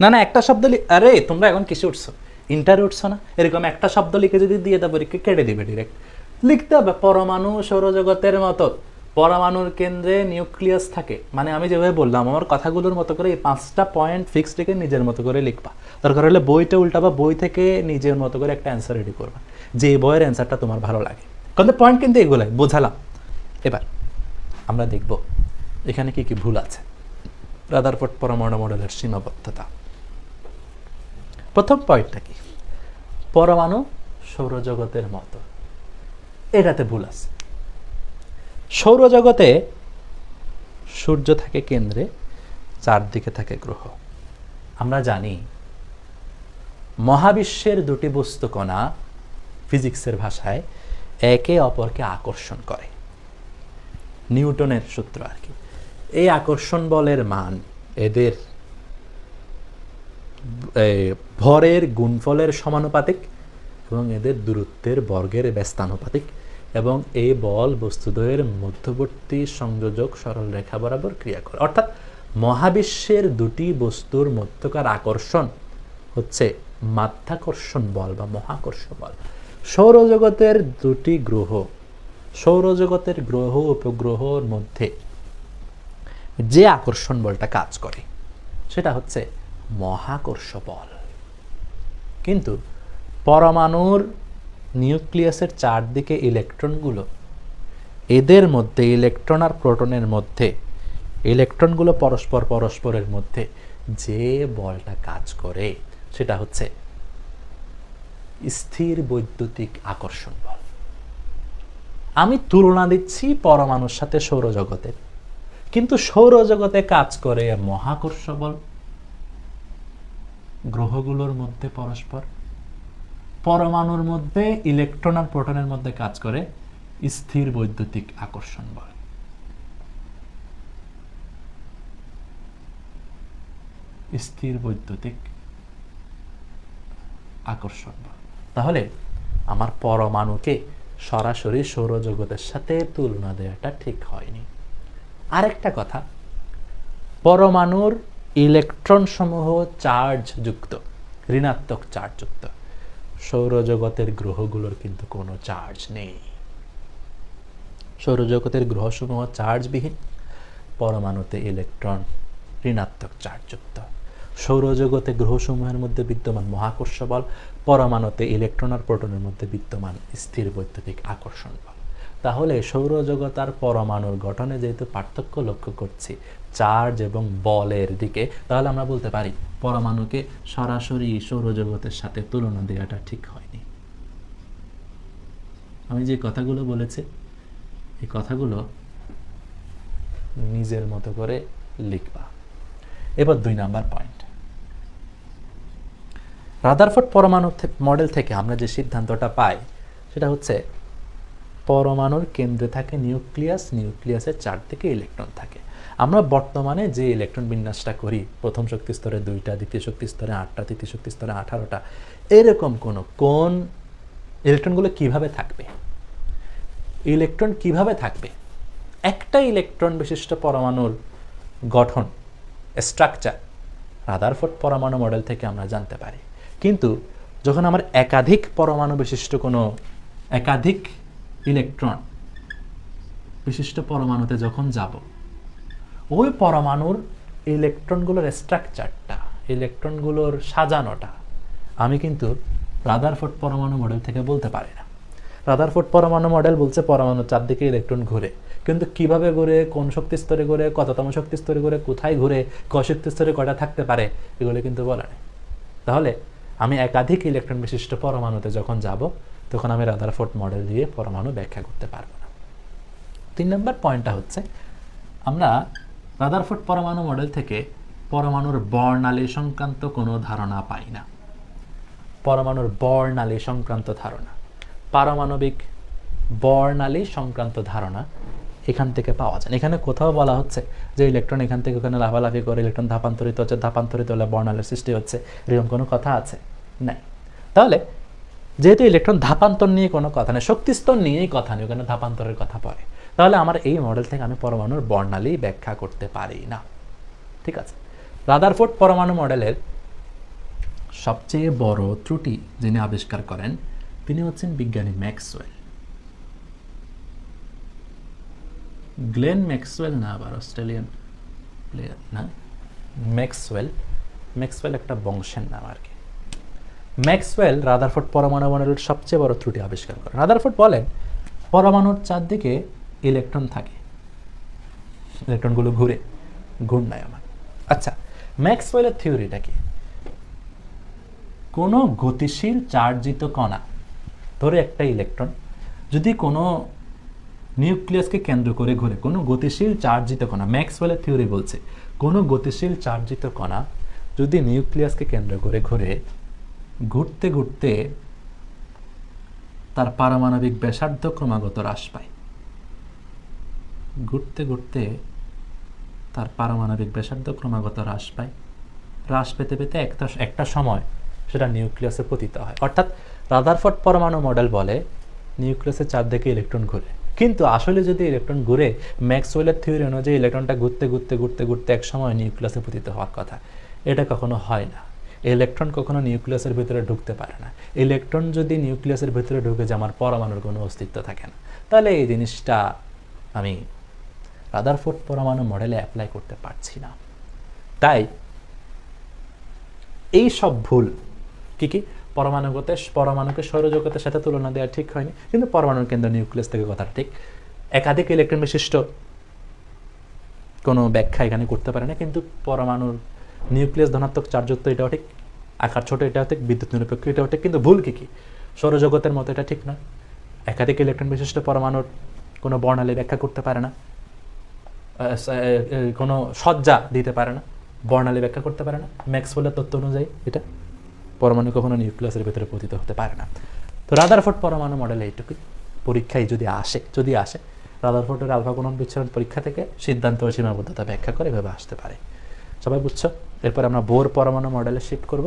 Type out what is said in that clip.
না না, একটা শব্দ আরে, তোমরা এখন কিসে উঠছো? ইন্টারে উঠছো না? এরকম একটা শব্দ লিখে যদি দিয়ে দেবো পরীক্ষা কেটে দিবে ডিরেক্ট লিখতে হবে, পরমাণু সৌরজগতের মতো। পরমাণুর কেন্দ্রে নিউক্লিয়াস থাকে। মানে আমি যেভাবে বললাম, আমার কথাগুলোর মতো করে এই পাঁচটা পয়েন্ট ফিক্স রেখে নিজের মতো করে লিখবা। দরকার হলে বইটা উল্টাবা, বই থেকে নিজের মতো করে একটা অ্যান্সার রেডি করবা। যে বইয়ের অ্যান্সারটা তোমার ভালো লাগে। কিন্তু পয়েন্ট কিন্তু এগুলাই, বোঝালাম। এবার, আমরা দেখব, এখানে কি কি ভুল আছে। রাদারফোর্ড পরমাণু মডেলের সীমাবদ্ধতা। প্রথম পয়েন্টটা কি? পরমাণু সৌরজগতের মতো। এটাতে ভুল আছে। সৌরজগতে সূর্য থাকে কেন্দ্রে, চারদিকে থাকে গ্রহ। আমরা জানি মহাবিশ্বের দুটি বস্তু কণা ফিজিক্সের ভাষায় একে অপরকে আকর্ষণ করে। নিউটনের সূত্র আর কি। এই আকর্ষণ বলের মান এদের ভরের গুণফলের সমানুপাতিক এবং এদের দূরত্বের বর্গের ব্যস্তানুপাতিক এবং এই বল বস্তুদ্বয়ের মধ্যবর্তী সংযোজক সরল রেখা বরাবর ক্রিয়া করে। অর্থাৎ মহাবিশ্বের দুটি বস্তুর মধ্যকার আকর্ষণ হচ্ছে মাধ্যাকর্ষণ বল বা মহাকর্ষ বল। সৌরজগতের দুটি গ্রহ, সৌরজগতের গ্রহ উপগ্রহর মধ্যে যে আকর্ষণ বলটা কাজ করে, সেটা হচ্ছে মহাকর্ষ বল কিন্তু পরমাণুর নিউক্লিয়াসের চারদিকে ইলেকট্রনগুলো, এদের মধ্যে ইলেকট্রন আর প্রোটনের মধ্যে, ইলেকট্রনগুলো পরস্পর পরস্পরের মধ্যে যে বলটা কাজ করে, সেটা হচ্ছে স্থির বৈদ্যুতিক আকর্ষণ বল। আমি তুলনা দিচ্ছি পরমাণুর সাথে সৌরজগতের। কিন্তু সৌরজগতে কাজ করে মহাকর্ষ বল। গ্রহগুলোর মধ্যে পরস্পর, পরমাণুর মধ্যে ইলেকট্রন আর প্রোটনের মধ্যে কাজ করে, স্থির বৈদ্যুতিক আকর্ষণ বল। স্থির বৈদ্যুতিক আকর্ষণ বল। তাহলে আমার পরমাণুকে সরাসরি সৌরজগতের সাথে তুলনা দেওয়াটা ঠিক হয়নি। আরেকটা কথা, পরমাণুর ইলেকট্রন সমূহ চার্জ যুক্ত ঋণাত্মক চার্জ যুক্ত সৌরজগতের গ্রহগুলোর কিন্তু কোনো চার্জ নেই। সৌরজগতের গ্রহসমূহ চার্জবিহীন, পরমাণুতে ইলেকট্রন ঋণাত্মক চার্জযুক্ত। সৌরজগতে গ্রহসমূহের মধ্যে বিদ্যমান মহাকর্ষ বল পরমাণুতে ইলেকট্রন আর প্রোটনের মধ্যে বিদ্যমান স্থির বৈদ্যুতিক আকর্ষণ বল। তাহলে সৌরজগৎ আর পরমাণুর গঠনে যেহেতু পার্থক্য লক্ষ্য করছি, চার্জ এবং বলের দিকে, তাহলে আমরা বলতে পারি পরমাণুকে সরাসরি সৌরজগতের সাথে তুলনা দেওয়াটা ঠিক হয়নি। আমি যে কথাগুলো বলেছি, এই কথাগুলো নিজের মতো করে লিখবা। এবার দুই নাম্বার পয়েন্ট। রাদারফোর্ড পরমাণু মডেল থেকে আমরা যে সিদ্ধান্তটা পাই, সেটা হচ্ছে পরমাণুর কেন্দ্রে থাকে নিউক্লিয়াস, নিউক্লিয়াসের চারদিকে ইলেকট্রন থাকে। আমরা বর্তমানে যে ইলেকট্রন বিন্যাসটা করি, প্রথম শক্তি স্তরে দুইটা, দ্বিতীয় শক্তি স্তরে আটটা, তৃতীয় শক্তি স্তরে আঠারোটা, এরকম কোনো, কোন ইলেকট্রনগুলো কীভাবে থাকবে? ইলেকট্রন কীভাবে থাকবে? একটা ইলেকট্রন বিশিষ্ট পরমাণুর গঠন স্ট্রাকচার রাদারফোর্ড পরমাণু মডেল থেকে আমরা জানতে পারি। কিন্তু যখন আমার একাধিক পরমাণু বিশিষ্ট কোনো, একাধিক ইলেকট্রন বিশিষ্ট পরমাণুতে যখন যাব, ওই পরমাণুর ইলেকট্রনগুলোর স্ট্রাকচারটা ইলেকট্রনগুলোর সাজানোটা, আমি কিন্তু রাদারফোর্ড পরমাণু মডেল থেকে বলতে পারি না। রাদারফোর্ড পরমাণু মডেল বলছে পরমাণু চারদিকে ইলেকট্রন ঘুরে। কিন্তু কীভাবে ঘুরে, কোন শক্তি স্তরে ঘুরে, কততম শক্তি স্তরে ঘুরে, কোথায় ঘুরে, ক শক্তি স্তরে কয়টা থাকতে পারে, এগুলো কিন্তু বলা নেই। তাহলে আমি একাধিক ইলেকট্রন বিশিষ্ট পরমাণুতে যখন যাব তখন আমি রাদারফোর্ড মডেল দিয়ে পরমাণু ব্যাখ্যা করতে পারব না। তিন নম্বর পয়েন্টটা হচ্ছে, আমরা রাদারফোর্ড পরমাণু মডেল থেকে পরমাণুর বর্ণালী সংক্রান্ত কোনো ধারণা পাই না। পরমাণুর বর্ণালী সংক্রান্ত ধারণা, পারমাণবিক বর্ণালী সংক্রান্ত ধারণা এখান থেকে পাওয়া যায়। এখানে কোথাও বলা হচ্ছে যে ইলেকট্রন এখান থেকে ওখানে লাফালাফি করে ইলেকট্রন ধাপান্তরিত হচ্ছে, ধাপান্তরিত হলে বর্ণালীর সৃষ্টি হচ্ছে, এরকম কোনো কথা আছে? নাই। তাহলে যেহেতু ইলেকট্রন ধাপান্তর নিয়ে কোনো কথা নেই, শক্তিস্তর নিয়েই কথা নেই, ওখানে ধাপান্তরের কথা পড়ে। তাহলে আমার এই মডেল থেকে আমি পরমাণুর বর্ণালী ব্যাখ্যা করতে পারি না। ঠিক আছে? রাদারফোর্ড পরমাণু মডেলের সবচেয়ে বড় ত্রুটি যিনি আবিষ্কার করেন, তিনি হচ্ছেন বিজ্ঞানী ম্যাক্সওয়েল। গ্লেন ম্যাক্সওয়েল না, আবার অস্ট্রেলিয়ান প্লেয়ার না, ম্যাক্সওয়েল। ম্যাক্সওয়েল একটা বংশের নাম আর কি। ম্যাক্সওয়েল রাদারফোর্ড পরমাণু মডেলের সবচেয়ে বড় ত্রুটি আবিষ্কার করেন। রাদারফোর্ড বলেন, পরমাণুর চারদিকে ইলেকট্রন থাকে। ইলেকট্রনগুলো ঘুরে, ঘূর্ণায়মান। আচ্ছা ম্যাক্সওয়েলের থিওরিটা কি? কোনো গতিশীল চার্জিত কণা, ধরে একটা ইলেকট্রন, যদি কোনো নিউক্লিয়াসকে কেন্দ্র করে ঘুরে, কোনো গতিশীল চার্জিত কণা, ম্যাক্সওয়েলের থিওরি বলছে, কোনো গতিশীল চার্জিত কণা যদি নিউক্লিয়াসকে কেন্দ্র করে ঘুরে ঘুরতে ঘুরতে তার পারমাণবিক ব্যাসার্ধ ক্রমাগত হ্রাস পায়। ঘুরতে ঘুরতে তার পারমাণবিক ব্যাসার্ধ ক্রমাগত হ্রাস পায়। হ্রাস পেতে পেতে একটা একটা সময় সেটা নিউক্লিয়াসে পতিত হয়। অর্থাৎ রাদারফোর্ড পরমাণু মডেল বলে, নিউক্লিয়াসের চারদিকে ইলেকট্রন ঘুরে। কিন্তু আসলে যদি ইলেকট্রন ঘুরে, ম্যাক্সওয়েলের থিওরি অনুযায়ী ইলেকট্রনটা ঘুরতে ঘুরতে ঘুরতে ঘুরতে এক সময় নিউক্লিয়াসে পতিত হওয়ার কথা। এটা কখনো হয় না। ইলেকট্রন কখনো নিউক্লিয়াসের ভিতরে ঢুকতে পারে না। ইলেকট্রন যদি নিউক্লিয়াসের ভিতরে ঢুকে যে আমার পরমাণুর কোনো অস্তিত্ব থাকে না। তাহলে এই জিনিসটা আমি রাদারফোর্ড পরমাণু মডেলে অ্যাপ্লাই করতে পারছি না। তাই এই সব ভুল কি কি? পরমাণুগতে, পরমাণুকে সৌরজগতের সাথে তুলনা দেওয়া ঠিক হয়নি, কিন্তু পরমাণুর কেন্দ্র নিউক্লিয়াস থেকে কথাটা ঠিক। একাধিক ইলেকট্রন বিশিষ্ট কোনো ব্যাখ্যা এখানে করতে পারে না, কিন্তু পরমাণুর নিউক্লিয়াস ধনাত্মক চার্জযুক্ত এটাও ঠিক, আকার ছোট এটাও ঠিক, বিদ্যুৎ নিরপেক্ষ এটাও ঠিক, কিন্তু ভুল কী কী? সৌরজগতের মতো এটা ঠিক নয় একাধিক ইলেকট্রন বিশিষ্ট পরমাণুর কোনো বর্ণালী ব্যাখ্যা করতে পারে না। কোনো সজ্জা দিতে পারে না, বর্ণালী ব্যাখ্যা করতে পারে না। ম্যাক্সওয়েলের তত্ত্ব অনুযায়ী এটা পরমাণু কখনো নিউক্লিয়াসের ভিতরে পতিত হতে পারে না। তো রাদারফোর্ড পরমাণু মডেল এইটুকুই পরীক্ষায় যদি আসে যদি আসে, রাদারফোর্ডের আলফা কোনন বিচ্ছরণ পরীক্ষা থেকে সিদ্ধান্ত ও সীমাবদ্ধতা ব্যাখ্যা করে এভাবে আসতে পারে। সবাই বুঝছ? এরপর আমরা বোর পরমাণু মডেলে শিফট করব।